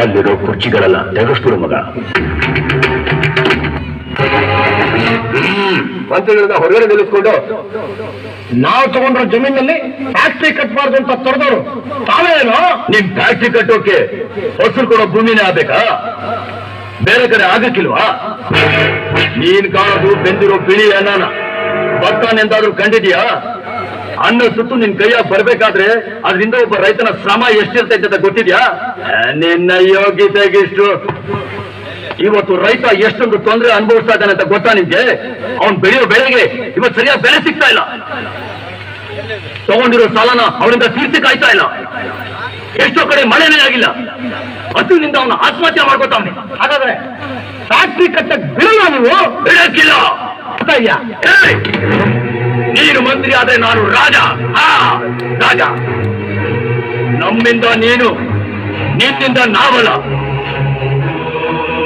ಅಲ್ಲಿರೋ ಕುರ್ಚಿಗಳೆಲ್ಲ. ತೆಗೆಸ್ಬಿಡು ಮಗ. ಮಂತ್ರಿಗಳನ್ನ ಹೊರಗಡೆ ನಿಲ್ಲಿಸ್ಕೊಂಡು. ನಾವು ತಗೊಂಡ್ರ ಜಮೀನಲ್ಲಿ ಫ್ಯಾಕ್ಟ್ರಿ ಕಟ್ಬಾರ್ದು ಅಂತ ತೊರೆದವರು. ತಾವೇನೋ? ನಿಮ್ ಫ್ಯಾಕ್ಟ್ರಿ ಕಟ್ಟೋಕೆ ಹೊಸರು ಕೊಡೋ ಭೂಮಿನೇ ಆಗ್ಬೇಕಾ? ಬೇರೆ ಕಡೆ ಆಗಕ್ಕಿಲ್ವಾ ನೀನ್ ಕಾಣೋದು ಬೆಂದಿರೋ ಬಿಳಿ ಅನ್ನನ ಭತ್ತನೆಂದಾದ್ರೂ ಕಂಡಿದ್ಯಾ? ಅನ್ನ ಸುತ್ತು ನಿನ್ ಕೈಯ ಬರ್ಬೇಕಾದ್ರೆ ಅದರಿಂದ ಒಬ್ಬ ರೈತನ ಶ್ರಮ ಎಷ್ಟಿರ್ತೈತೆ ಅಂತ ಗೊತ್ತಿದ್ಯಾ? ನಿನ್ನ ಯೋಗ್ಯತೆಗಿಷ್ಟು. ಇವತ್ತು ರೈತ ಎಷ್ಟೊಂದು ತೊಂದರೆ ಅನುಭವಿಸ್ತಾ ಇದ್ದಾನೆ ಅಂತ ಗೊತ್ತಾ ನಿಮ್ಗೆ ಅವ್ನ್ ಬೆಳೆಯೋ ಬೆಳೆಗೆ ಇವತ್ತು ಸರಿಯಾದ ಬೆಲೆ ಸಿಗ್ತಾ ಇಲ್ಲ. ತಗೊಂಡಿರೋ ಸಾಲನ ಅವನಿಂದ ತೀರ್ಥಿ ಕಾಯ್ತಾ ಇಲ್ಲ. ಎಷ್ಟೋ ಕಡೆ ಮಳೆನೇ ಆಗಿಲ್ಲ. ಹಸುವಿನಿಂದ ಅವನು ಆತ್ಮಹತ್ಯೆ ಮಾಡ್ಕೊತಾವನೆ. ಹಾಗಾದ್ರೆ ಫ್ಯಾಕ್ಟ್ರಿ ಕಟ್ಟಕ್ ಬಿಡಲ್ಲ ನೀವು? ಬಿಡಕ್ಕಿಲ್ಲ! ನೀನು ಮಂತ್ರಿ ಆದ್ರೆ ನಾನು ರಾಜ. ಆ ರಾಜ. ನಮ್ಮಿಂದ ನೀನು, ನಿನ್ನಿಂದ ನಾವಲ್ಲ.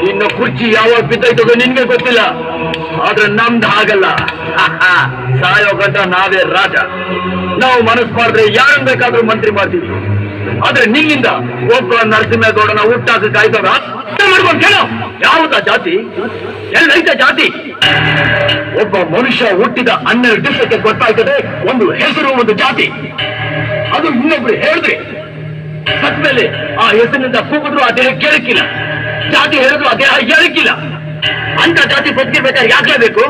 ನಿನ್ನ ಕುರ್ಚಿ ಯಾವಾಗ ಬಿದ್ದೈತದೋ ನಿನ್ಗೆ ಗೊತ್ತಿಲ್ಲ. ಆದ್ರೆ ನಮ್ದು ಹಾಗಲ್ಲ. ಸಾಯೋ ಗಂಟ ನಾವೇ ರಾಜ. ನಾವು ಮನಸ್ಸು ಮಾಡಿದ್ರೆ ಯಾರನ್ನ ಬೇಕಾದ್ರೂ ಮಂತ್ರಿ ಮಾಡ್ತೀವಿ. ಆದ್ರೆ ನಿನ್ನಿಂದ ಒಬ್ಬ ನರಸಿಂಹಗೌಡನ ಹುಟ್ಟಾಕ ಕಾಯ್ದವ್ರ ಮಾಡ್ಕೊಂಡು ಕೇಳೋ. ಯಾವತ್ತ ಜಾತಿ? ಎಲ್ಲೈತ ಜಾತಿ? ಒಬ್ಬ ಮನುಷ್ಯ ಹುಟ್ಟಿದ ಹನ್ನೆರಡು ದಿವಸಕ್ಕೆ ಗೊತ್ತಾಗ್ತದೆ ಒಂದು ಹೆಸರು, ಒಂದು ಜಾತಿ. ಅದು ಇನ್ನೊಬ್ರು ಹೇಳಿದ್ರಿ ಸತ್ಮೇಲೆ ಆ ಹೆಸರಿನಿಂದ ಕೂಗಿದ್ರು, ಆ ದೇಹ ಕೇಳಕ್ಕಿಲ್ಲ. ಜಾತಿ ಹೇಳಿದ್ರು, ಆ ದೇಹ ಅಂತ ಜಾತಿ ಬದುಕಿರ್ಬೇಕಾದ್ರೆ ಯಾಕೆ ಬೇಕು?